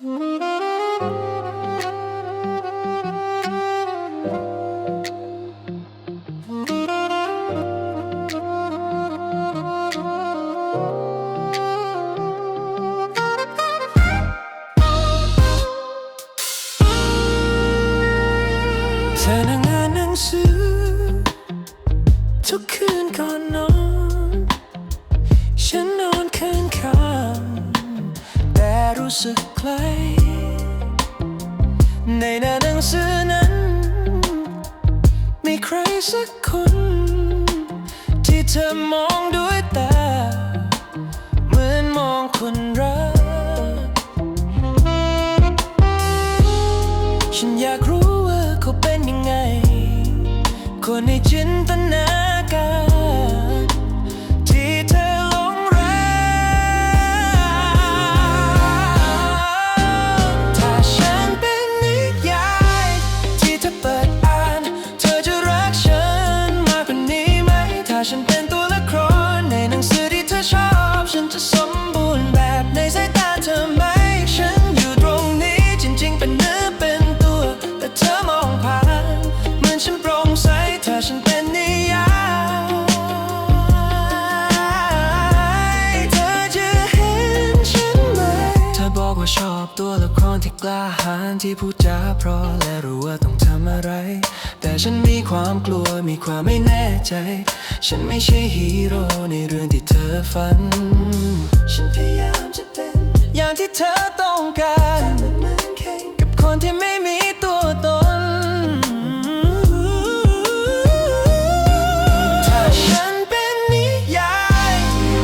เธอนั่งอ่านหนังสือ ทุกคืนก่อนนอน ฉันนอนข้างข้า สึกใคร ในหน้าหนังสือนั้น มีใครสักคน ที่เธอมองด้วยตา ฉันเป็นตัวละครในหนังสือที่เธอชอบ ฉันจะสมบูรณ์แบบในสายตาเธอไหม ฉันอยู่ตรงนี้จริง ๆ เป็นเนื้อเป็นตัว แต่เธอมองผ่านเหมือนฉันโปร่งใสถ้าฉันเป็นนิยายเธอจะเห็นฉันไหม เธอบอกว่าชอบตัวละครที่กล้าหาญที่พูดจาเพราะและรู้ว่าต้องทำอะไร แต่ฉันมีความกลัวมีความไม่แน่ใจ ฉันไม่ใช่ฮีโร่ในเรื่องที่เธอฝัน ฉันพยายามจะเป็นอย่างที่เธอต้องการกับคนที่ไม่มีตัวตน ถ้าฉันเป็นนิยาย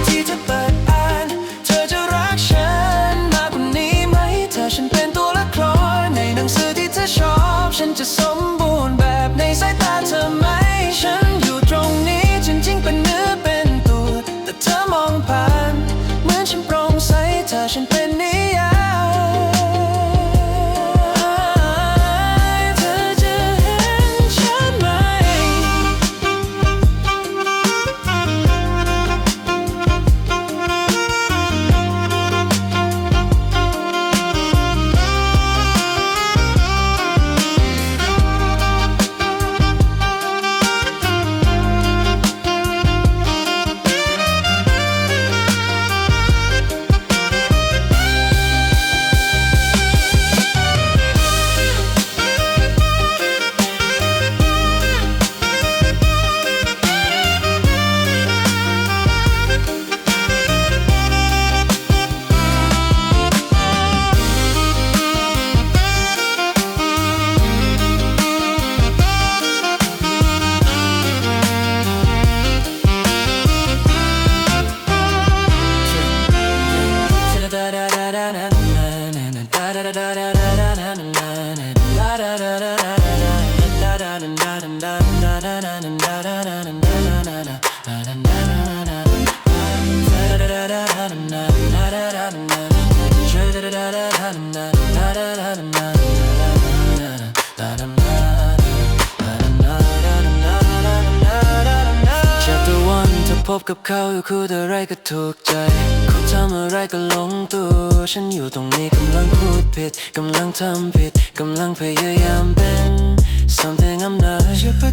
ที่เธอเปิดอ่าน เธอจะรักฉันมากกว่านี้ไหม ถ้าฉันเป็นตัวละครในหนังสือที่เธอชอบ ฉันจะสม พบกับเขาอยู่คู่อะไรก็ถูกใจเขา ทำอะไรก็ลงตัว ฉันอยู่ตรงนี้กำลังพูดผิด กำลังทำผิด กำลังพยายามเป็น something I'm not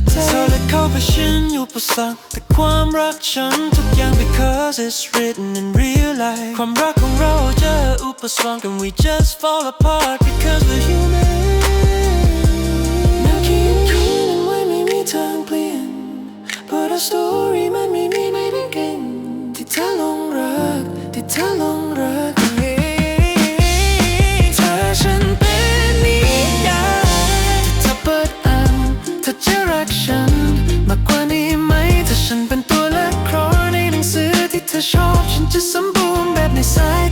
เธอและเขาไปฉันอยู่ประสักแต่ความรักฉันทุกอย่าง because it's written in real life ความรักของเราเจออุปสรรค and we just fall apart because we're human แนวคิดคืนนั้นไว้ไม่มีทางเปลี่ยน But a story มันไม่มีไม่ได้เก่งที่เธอลง ที่เธอลงรักเธอฉันเป็นนิยายถ้าเธอเปิดอ่านเธอจะรักฉัน มากกว่านี้ไหม ถ้าฉันเป็นตัวละครในหนังสือที่เธอชอบ ฉันจะสมบูรณ์แบบในสาย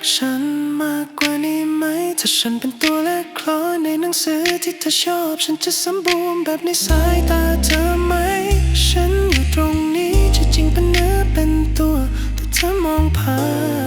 กฉันมากกว่านี้ไหม ถ้าฉันเป็นตัวเลขคล้อในหนังสือที่เธอชอบ ฉันจะสมบูรณ์แบบในสายตาเธอไหม ฉันอยู่ตรงนี้จะจริงเป็นเนื้อเป็นตัว แต่เธอมองผ่าน